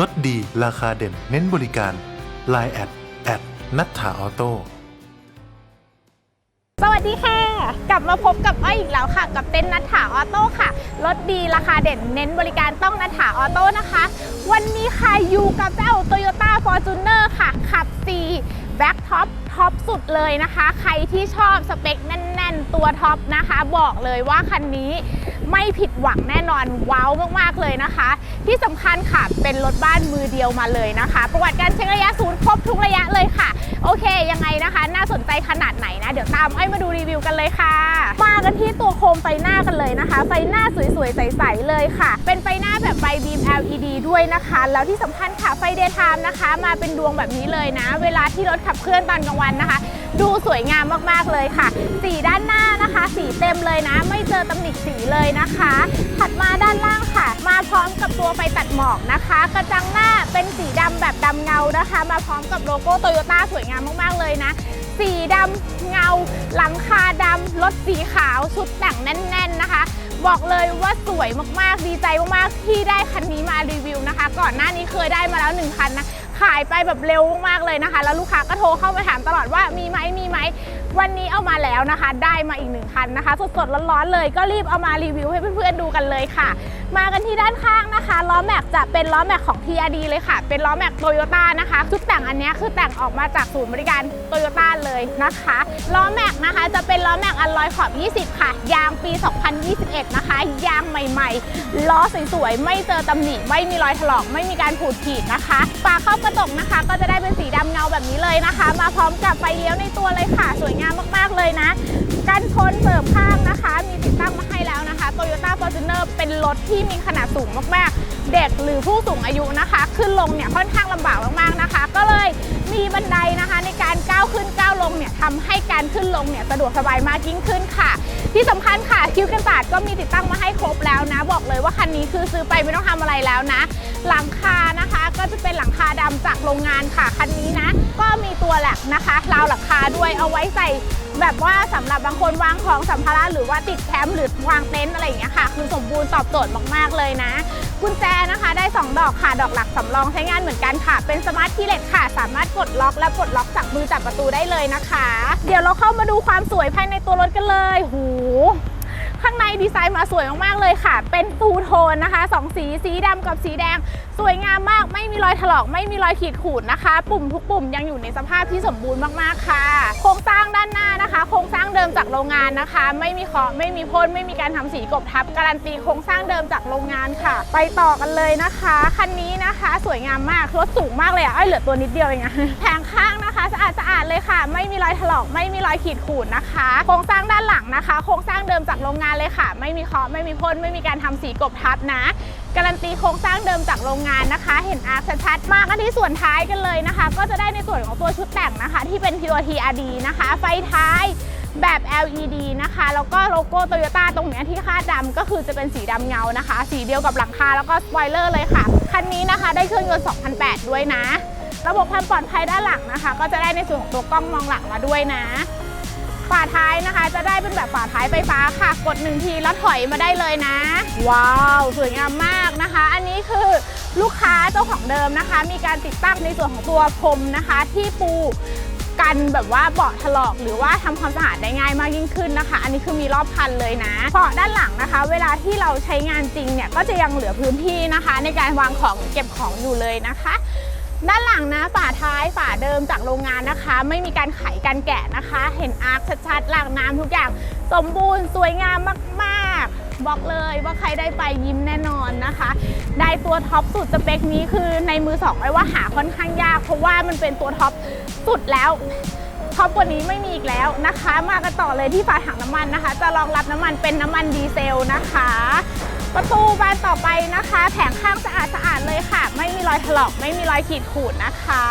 ลดดีราคาเด่น เน้นบริการ Line แอดแอดนัทธาออโต้สวัสดีค่ะ กลับมาพบกับอ้อยอีกแล้วค่ะ กับเต้นนัทถาออโต้ค่ะรถดีราคาเด่นเน้นบริการต้องนัทถาออโต้นะคะ วันนี้ค่ะอยู่กับเจ้า Toyota Fortuner ค่ะ ขับ4 Back Top ท็อปสุดเลยนะคะ ใครที่ชอบสเปคแน่น ๆ ตัวท็อปนะคะ บอกเลยว่าคันนี้ ไม่ผิดหวังแน่นอนว้าวมากๆเลยนะคะ ที่สำคัญค่ะเป็นรถบ้านมือเดียวมาเลยนะคะ ประวัติการเช็คระยะศูนย์ครบทุกระยะเลยค่ะ โอเคยังไงนะคะ น่าสนใจขนาดไหนนะ เดี๋ยวตามไอ้มาดูรีวิวกันเลยค่ะ มากันที่ตัวโคมไฟหน้ากันเลยนะคะ ไฟหน้าสวยๆใสๆเลยค่ะ เป็นไฟหน้าแบบไฟบีม LED ด้วยนะคะ แล้วที่สำคัญค่ะไฟเดย์ไทม์นะคะ มาเป็นดวงแบบนี้เลยนะ เวลาที่รถขับเคลื่อนตอนกลางวันนะคะ ดูสวยงามมากๆเลยค่ะ สีด้านหน้านะคะ สีเต็มเลยนะ ไม่เจอตำหนิสีเลยนะคะ ถัดมาด้านล่างค่ะ มาพร้อมกับตัวไฟตัดหมอกนะคะ กระจังหน้าเป็นสีดำแบบดำเงานะคะ มาพร้อมกับโลโก้โตโยต้าสวยงามมากๆเลยนะสีดำเงา หลังคาดำรถสีขาวชุดแต่งแน่น ๆนะคะ บอกเลยว่าสวยมากๆ ดีใจมากๆ ที่ได้คันนี้มารีวิวนะคะ ก่อนหน้านี้เคยได้มาแล้วหนึ่งคันนะ ขายไปแบบเร็วมากๆเลยนะคะ แล้วลูกค้าก็โทรเข้ามาถามตลอดว่ามีไหมมีไหม วันนี้เอามาแล้วนะคะ ได้มาอีกหนึ่งคันนะคะ สดๆร้อนๆเลยก็รีบเอามารีวิวให้เพื่อนๆดูกันเลยค่ะ มากันที่ด้านข้างนะคะล้อแม็กจะเป็นล้อแม็กของ TRD เลยค่ะ เป็นล้อแม็กโตโยต้านะคะชุดแต่งอันนี้คือแต่งออกมาจากศูนย์บริการโตโยต้าเลยนะคะล้อแม็กนะคะจะเป็นล้อแม็กอันลอยขอบ 20 ค่ะ ยางปี 2021 นะคะ ยางใหม่ ๆ ล้อสวยๆไม่เจอตำหนิไม่มีรอยถลอกไม่มีการขูดขีดนะคะฝาครอบกระจกนะคะ ก็จะได้เป็นสีดำเงาแบบนี้เลยนะคะ มาพร้อมกับไฟเลี้ยวในตัวเลยค่ะ สวยงามมากๆเลยนะ กันชนเสริมข้างนะคะ มีติดตั้งมาให้แล้วนะคะ Toyota Fortuner เป็นรถที่มีขนาดสูงมากๆ เด็กหรือผู้สูงอายุนะคะ ขึ้นลงเนี่ยค่อนข้างลำบากมากๆนะคะ ก็เลยมีบันไดนะคะ ในการก้าวขึ้นก้าวลงเนี่ยทำให้การขึ้นลงเนี่ยสะดวกสบายมากยิ่งขึ้นค่ะ ที่สำคัญค่ะคิ้วกันศาสตร์ก็มีติดตั้งมาให้ครบแล้วนะ บอกเลยว่าคันนี้คือซื้อไปไม่ต้องทำอะไรแล้วนะ หลังคานะคะก็จะเป็นหลังคาดำจากโรงงานค่ะคันนี้นะ ก็มีตัวแหลกนะคะราวหลังคาด้วยเอาไว้ใส่แบบว่าสำหรับบางคนวางของสัมภาระหรือว่าติดแคมป์หรือวางเต็นท์อะไรอย่างเงี้ยค่ะ คือสมบูรณ์ตอบโจทย์มากๆเลยนะ กุญแจนะคะได้ 2 ดอกค่ะ ดอกหลักสำรองใช้งานเหมือนกันค่ะ เป็นสมาร์ทคีย์เลสค่ะ สามารถกดล็อกและปลดล็อกจากมือจับประตูได้เลยนะคะ เดี๋ยวเราเข้ามาดูความสวยภายในตัวรถกันเลย หู ข้างในดีไซน์มาสวยมากๆเลยค่ะ เป็นทูโทนนะคะสองสีสีดำกับสีแดง สวยงามมากไม่มีรอยถลอกไม่มีรอยขีดข่วนะคะ ปุ่มทุกปุ่มยังอยู่ในสภาพที่สมบูรณ์มากๆค่ะ โครงสร้างด้านหน้านะคะ โครงสร้างเดิมจากโรงงานนะคะ ไม่มีเคาะไม่มีพ่นไม่มีการทำสีกบทับการันตีโครงสร้างเดิมจากโรงงานค่ะ ไปต่อกันเลยนะคะคันนี้นะคะ สวยงามมากรถสูงมากเลยอะเอ้ยเหลือตัวนิดเดียวเองอะแผงข้าง นะคะสะอาดสะอาดเลยค่ะ ไม่มีรอยถลอกไม่มีรอยขีดข่วนนะคะ โครงสร้างด้านหลังนะคะ โครงสร้างเดิมจากโรงงานเลยค่ะ ไม่มีเคาะไม่มีพ่นไม่มีการทำสีกบทับนะ การันตีโครงสร้างเดิมจากโรงงานนะคะ เห็นอาร์คชัดๆมากกันที่ส่วนท้ายกันเลยนะคะ ก็จะได้ในส่วนของตัวชุดแต่งนะคะ ที่เป็นตัว TRD นะคะ ไฟท้ายแบบ LED นะคะ แล้วก็โลโก้โตโยต้าตรงนี้ที่คาดดำก็คือจะเป็นสีดำเงานะคะ สีเดียวกับหลังคาแล้วก็สปอยเลอร์เลยค่ะ คันนี้นะคะได้เครื่องยนต์ 2008 ด้วยนะ ระบบความปลอดภัยด้านหลังนะคะ ก็จะได้ในส่วนของตัวกล้องมองหลังมาด้วยนะ ฝาท้ายนะคะ จะได้เป็นแบบฝาท้ายไฟฟ้าค่ะ กดหนึ่งทีแล้วถอยมาได้เลยนะ ว้าวสวยงามมากนะคะ อันนี้คือลูกค้าเจ้าของเดิมนะคะ มีการติดตั้งในส่วนของตัวพรมนะคะ ที่ปูกันแบบว่าเบาะถลอกหรือว่าทำความสะอาดได้ง่ายมากยิ่งขึ้นนะคะ อันนี้คือมีรอบคันเลยนะเบาะด้านหลังนะคะ เวลาที่เราใช้งานจริงเนี่ยก็จะยังเหลือพื้นที่นะคะ ในการวางของเก็บของอยู่เลยนะคะ ด้านหลังนะฝาท้ายฝาเดิมจากโรงงานนะคะ ไม่มีการไขการแกะนะคะ เห็นอาร์คชัดๆหลังน้ำทุกอย่าง สมบูรณ์สวยงามมากๆ บอกเลยว่าใครได้ไปยิ้มแน่นอนนะคะ ได้ตัวท็อปสุดสเปคนี้คือในมือสองไว้ว่าหาค่อนข้างยาก เพราะว่ามันเป็นตัวท็อปสุดแล้วท็อปกว่านี้ไม่มีอีกแล้วนะคะ มากันต่อเลยที่ฝาถังน้ำมันนะคะ จะรองรับน้ำมันเป็นน้ำมันดีเซลนะคะ ประตูบานต่อไปนะคะ แผงข้างสะอาดสะอาดเลยค่ะ ไม่มีรอยถลอกไม่มีรอยขีดขูดนะคะ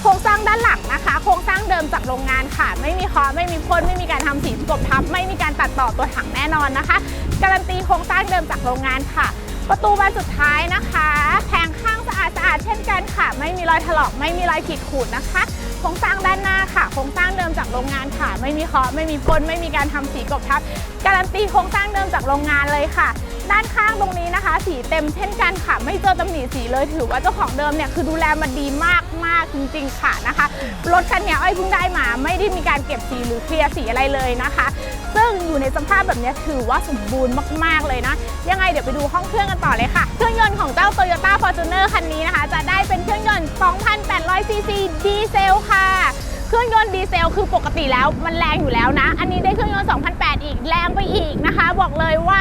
โครงสร้างด้านหลังนะคะ โครงสร้างเดิมจากโรงงานค่ะ ไม่มีคอไม่มีพ่นไม่มีการทำสีกบทับ ไม่มีการตัดต่อตัวถังแน่นอนนะคะ การันตีโครงสร้างเดิมจากโรงงานค่ะ ประตูบานสุดท้ายนะคะ แผงข้าง สะอาดเช่นกันค่ะ ไม่มีรอยถลอกไม่มีรอยขีดข่วนนะคะโครงสร้างด้านหน้าค่ะโครงสร้างเดิมจากโรงงานค่ะ ไม่มีเคาะไม่มีพ่นไม่มีการทำสีกบทับ การันตีโครงสร้างเดิมจากโรงงานเลยค่ะ ด้านข้างตรงนี้นะคะ สีเต็มเช่นกันค่ะ ไม่เจอตำหนิสีเลยถือว่าเจ้าของเดิมเนี่ยคือดูแลมาดีมากมากจริง ๆ ค่ะนะคะรถคันนี้อ้อยเพิ่งได้มาไม่ได้มีการเก็บสีหรือเคลียร์สีอะไรเลยนะคะ ซึ่งอยู่ในสภาพแบบนี้ถือว่าสมบูรณ์มาก ๆ เลยนะ ยังไงเดี๋ยวไปดูห้องเครื่องกันต่อเลยค่ะ เครื่องยนต์ของเจ้า Toyota Fortuner คันนี้นะคะ จะได้เป็นเครื่องยนต์ 2,800 ซีซีดีเซลค่ะ เครื่องยนต์ดีเซลคือปกติแล้วมันแรงอยู่แล้วนะ อันนี้ได้เครื่องยนต์ 2,800 อีกแรงไปอีกนะคะ บอกเลยว่า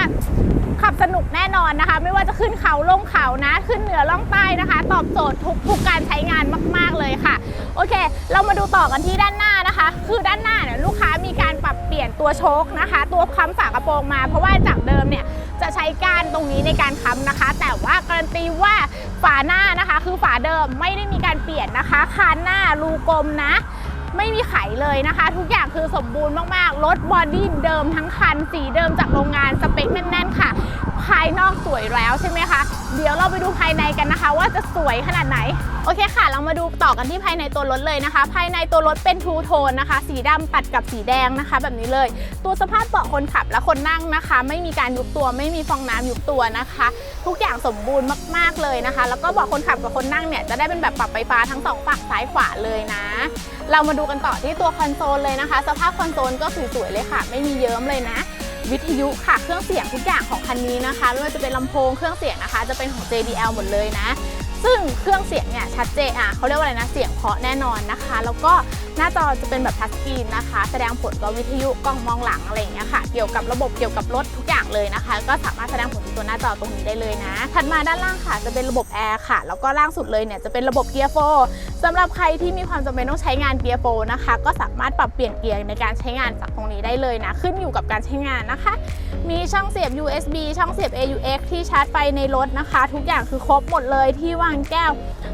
ขับสนุกแน่นอนนะคะ ไม่ว่าจะขึ้นเขาลงเขานะ ขึ้นเหนือล่องใต้นะคะ ตอบโจทย์ทุกทุกการใช้งานมาก ๆเลยค่ะ โอเค เรามาดูต่อกันที่ด้านหน้านะคะ คือด้านหน้าเนี่ยลูกค้า ปรับเปลี่ยนตัวโชคนะคะ ตัวค้ำฝากระโปรงมา เพราะว่าจากเดิมเนี่ยจะใช้ก้านตรงนี้ในการค้ำนะคะ แต่ว่าการันตีว่าฝาหน้านะคะ คือฝาเดิมไม่ได้มีการเปลี่ยนนะคะคานหน้ารูกลมนะไม่มีไขเลยนะคะ ทุกอย่างคือสมบูรณ์มากๆ รถบอดี้เดิมทั้งคัน สีเดิมจากโรงงานสเปคแน่นๆค่ะ ภายนอกสวยแล้วใช่ไหมคะ เดี๋ยวเราไปดูภายในกันนะคะ ว่าจะสวยขนาดไหน โอเคค่ะ เรามาดูต่อกันที่ภายในตัวรถเลยนะคะ ภายในตัวรถเป็นทูโทนนะคะ สีดำตัดกับสีแดงนะคะ แบบนี้เลย ตัวสภาพเบาะคนขับและคนนั่งนะคะ ไม่มีการยุบตัวไม่มีฟองน้ำยุบตัวนะคะ ทุกอย่างสมบูรณ์มาก ๆเลยนะคะ แล้วก็เบาะคนขับกับคนนั่งเนี่ยจะได้เป็นแบบปรับไฟฟ้าทั้งสองฝั่งซ้ายขวาเลยนะเรามาดูกันต่อที่ตัวคอนโซลเลยนะคะ สภาพคอนโซลก็สวยๆเลยค่ะ ไม่มีเยิ้มเลยนะ วิทยุค่ะ เครื่องเสียงทุกอย่างของคันนี้นะคะไม่ว่าจะเป็นลำโพงเครื่องเสียงนะคะ จะเป็นของ JDL หมดเลยนะ ซึ่งเครื่องเสียงเนี่ยชัดเจนอะเขาเรียกว่าอะไรนะ เสียงเพราะแน่นอนนะคะ แล้วก็ หน้าจอจะเป็นแบบทัชสกรีนนะคะ แสดงผลกับวิทยุกล้องมองหลังอะไรอย่างเงี้ยค่ะ เกี่ยวกับระบบเกี่ยวกับรถทุกอย่างเลยนะคะ ก็สามารถแสดงผลที่ตัวหน้าจอตรงนี้ได้เลยนะ ถัดมาด้านล่างค่ะ จะเป็นระบบแอร์ค่ะ แล้วก็ล่างสุดเลยเนี่ยจะเป็นระบบเกียร์โฟร์สำหรับใครที่มีความจำเป็นต้องใช้งานเกียร์โฟร์นะคะ ก็สามารถปรับเปลี่ยนเกียร์ในการใช้งานจากตรงนี้ได้เลยนะ ขึ้นอยู่กับการใช้งานนะคะ มีช่องเสียบ USB ช่องเสียบ AUX ที่ชาร์จไฟในรถนะคะ ทุกอย่างคือครบหมดเลยที่วางแก้ว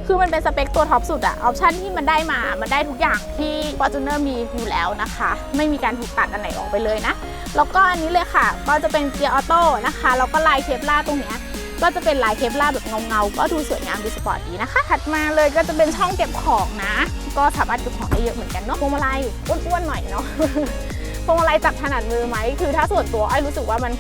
คือมันเป็นสเปคตัวท็อปสุดอะออปชันที่มันได้มา มันได้ทุกอย่างที่ Fortuner มีอยู่แล้วนะคะ ไม่มีการถูกตัดอันไหนออกไปเลยนะ แล้วก็อันนี้เลยค่ะ ก็จะเป็นเกียร์ออโต้นะคะ แล้วก็ลายเคปลาตรงเนี้ยก็จะเป็นลายเคปลาแบบเงาๆ ก็ดูสวยงามดูสปอร์ตดีนะคะ ถัดมาเลยก็จะเป็นช่องเก็บของนะ ก็สามารถเก็บของได้เยอะเหมือนกันเนาะพวงมาลัยอ้วนๆหน่อยเนาะพวงมาลัยจับถนัดมือไหมคือถ้าส่วนตัวไอ้รู้สึกว่ามัน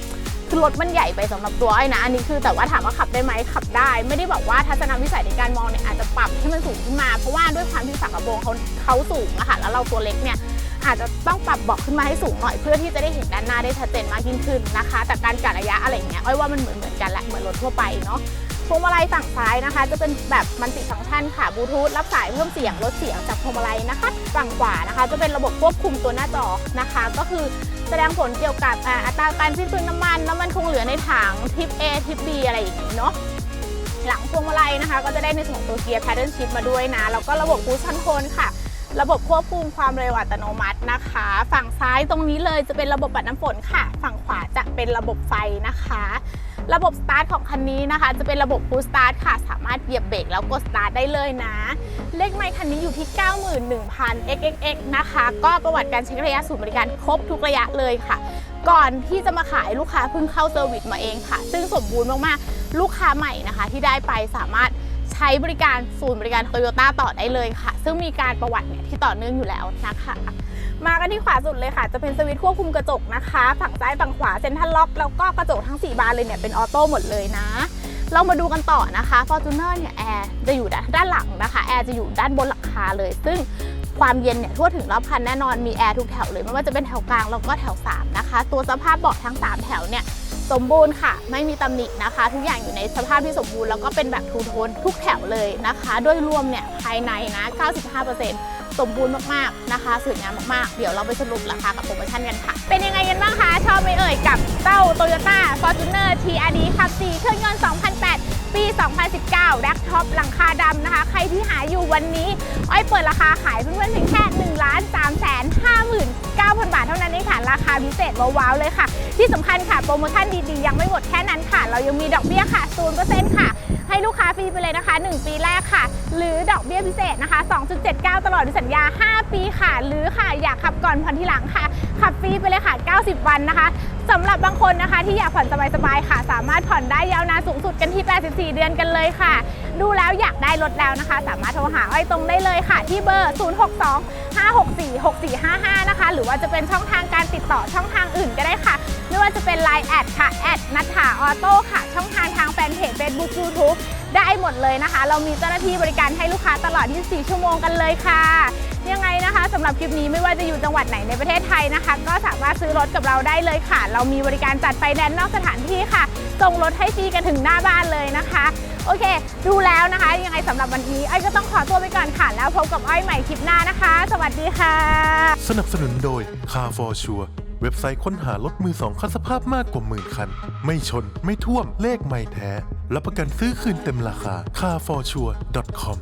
คือรถมันใหญ่ไปสำหรับตัวไอ้นะ อันนี้คือแต่ว่าถามว่าขับได้ไหมขับได้ ไม่ได้บอกว่าทัศนวิสัยในการมองเนี่ยอาจจะปรับให้มันสูงขึ้นมา เพราะว่าด้วยความที่ฝากระโปรงเขาเขาสูงอะค่ะ แล้วเราตัวเล็กเนี่ยอาจจะต้องปรับเบาะขึ้นมาให้สูงหน่อยเพื่อที่จะได้เห็นด้านหน้าได้ชัดเจนมากยิ่งขึ้นนะคะ แต่การกะระยะอะไรเงี้ยอ้อยว่ามันเหมือนเหมือนกันแหละเหมือนรถทั่วไปเนาะ พวงมาลัยฝั่งซ้ายนะคะ จะเป็นแบบมันติฟังก์ชันค่ะบลูทูธรับสายเพิ่มเสียงลดเสียงจากพวงมาลัยนะคะ ฝั่งขวานะคะ จะเป็นระบบควบคุมตัวหน้าจอนะคะ ก็คือแสดงผลเกี่ยวกับอ่าอัตราการสิ้นเปลืองน้ำมันน้ำมันคงเหลือในถังทิป A ทิป B อะไรอย่างนี้เนาะหลังพวงมาลัยนะคะ ก็จะได้ในส่วนของตัวเกียร์ pattern shift มาด้วยนะ แล้วก็ระบบ cruise control ค่ะ ระบบควบคุมความเร็วอัตโนมัตินะคะ ฝั่งซ้ายตรงนี้เลยจะเป็นระบบปัดน้ำฝนค่ะ ฝั่งขวาจะเป็นระบบไฟนะคะ ระบบสตาร์ทของคันนี้นะคะ จะเป็นระบบ push start ค่ะ สามารถเหยียบเบรกแล้วกดสตาร์ทได้เลยนะ เลขไมค์คันนี้อยู่ที่ 91,000 xxx นะคะ ก็ประวัติการเช็คระยะศูนย์บริการครบทุกระยะเลยค่ะ ก่อนที่จะมาขายลูกค้าเพิ่งเข้าเซอร์วิสมาเองค่ะ ซึ่งสมบูรณ์มากๆ ลูกค้าใหม่นะคะ ที่ได้ไปสามารถใช้บริการศูนย์บริการโตโยต้าต่อได้เลยค่ะ ซึ่งมีการประวัติเนี่ยที่ต่อเนื่องอยู่แล้วนะคะ มากันที่ขวาสุดเลยค่ะ จะเป็นสวิตช์ควบคุมกระจกนะคะ ฝั่งซ้ายฝั่งขวาเซ็นทรัลล็อกแล้วก็กระจกทั้ง 4 บานเลยเนี่ยเป็นออโต้หมดเลยนะ เรามาดูกันต่อนะคะ Fortuner เนี่ยแอร์จะอยู่ด้านหลังนะคะแอร์จะอยู่ด้านบนหลังคาเลย ซึ่งความเย็นเนี่ยทั่วถึงรอบคันแน่นอนมีแอร์ทุกแถวเลยไม่ว่าจะเป็นแถวกลางแล้วก็แถว 3 นะคะ ตัวสภาพเบาะทั้ง 3 แถวเนี่ยสมบูรณ์ค่ะ ไม่มีตำหนินะคะ ทุกอย่างอยู่ในสภาพที่สมบูรณ์แล้วก็เป็นแบบทูโทนทุกแถวเลยนะคะ โดยรวมเนี่ยภายในนะ 95% สมบูรณ์มากๆนะคะสวยงามมากๆ เดี๋ยวเราไปสรุปราคากับโปรโมชั่นกันค่ะ เป็นยังไงกันบ้างคะ ชอบไหมเอ่ยกับเต้า Toyota Fortuner TRD ขับ4เครื่องยนต์ 2008 ปี 2019 แร็คท็อปหลังคาดำนะคะ ใครที่หาอยู่วันนี้ อ้อยเปิดราคาขายเพื่อนๆเพียงแค่ ล้าน3แสน59,000 บาทเท่านั้นเองค่ะ ราคาพิเศษว้าวๆเลยค่ะ ที่สำคัญค่ะ โปรโมชั่นดีๆ ยังไม่หมดแค่นั้นค่ะ เรายังมีดอกเบี้ยค่ะ0%ค่ะ ให้ลูกค้าฟรีไปเลยนะคะ 1 ปีแรกค่ะ หรือดอกเบี้ยพิเศษนะคะ 2.79 ตลอดสัญญา 5 ปีค่ะ หรือค่ะอยากขับก่อนผ่อนทีหลังค่ะ ขับฟรีไปเลยค่ะ 90 วันนะคะสำหรับบางคนนะคะที่อยากผ่อนสบายๆค่ะ สามารถผ่อนได้ยาวนานสูงสุดกันที่ 84 เดือนกันเลยค่ะ ดูแล้วอยากได้รถแล้วนะคะ สามารถโทรหาอ้อยตรงได้เลยค่ะ ที่เบอร์ 062 564 6455 นะคะ หรือว่าจะเป็นช่องทางการติดต่อช่องทางอื่นก็ได้ค่ะ ไม่ว่าจะเป็น Line แอดค่ะแอดนัทธาออโต้ค่ะ ช่องทางทางแฟนเพจ Facebook YouTube ได้หมดเลยนะคะ เรามีเจ้าหน้าที่บริการให้ลูกค้าตลอด 24 ชั่วโมงกันเลยค่ะ ยังไงนะคะสำหรับคลิปนี้ไม่ว่าจะอยู่จังหวัดไหนในประเทศไทยนะคะ ก็สามารถซื้อรถกับเราได้เลยค่ะ เรามีบริการจัดไฟแนนซ์นอกสถานที่ค่ะ ส่งรถให้ฟรีกันถึงหน้าบ้านเลยนะคะ โอเค ดูแล้วนะคะ ยังไงสำหรับวันนี้อ้อยก็ต้องขอตัวไปก่อนค่ะ แล้วพบกับอ้อยใหม่คลิปหน้านะคะ สวัสดีค่ะ สนับสนุนโดย Car for Sure เว็บไซต์ค้นหารถมือสองคันสภาพมากกว่าหมื่นคัน ไม่ชน ไม่ท่วม เลขไม่แท้ รับประกันซื้อคืนเต็มราคา carforsure.com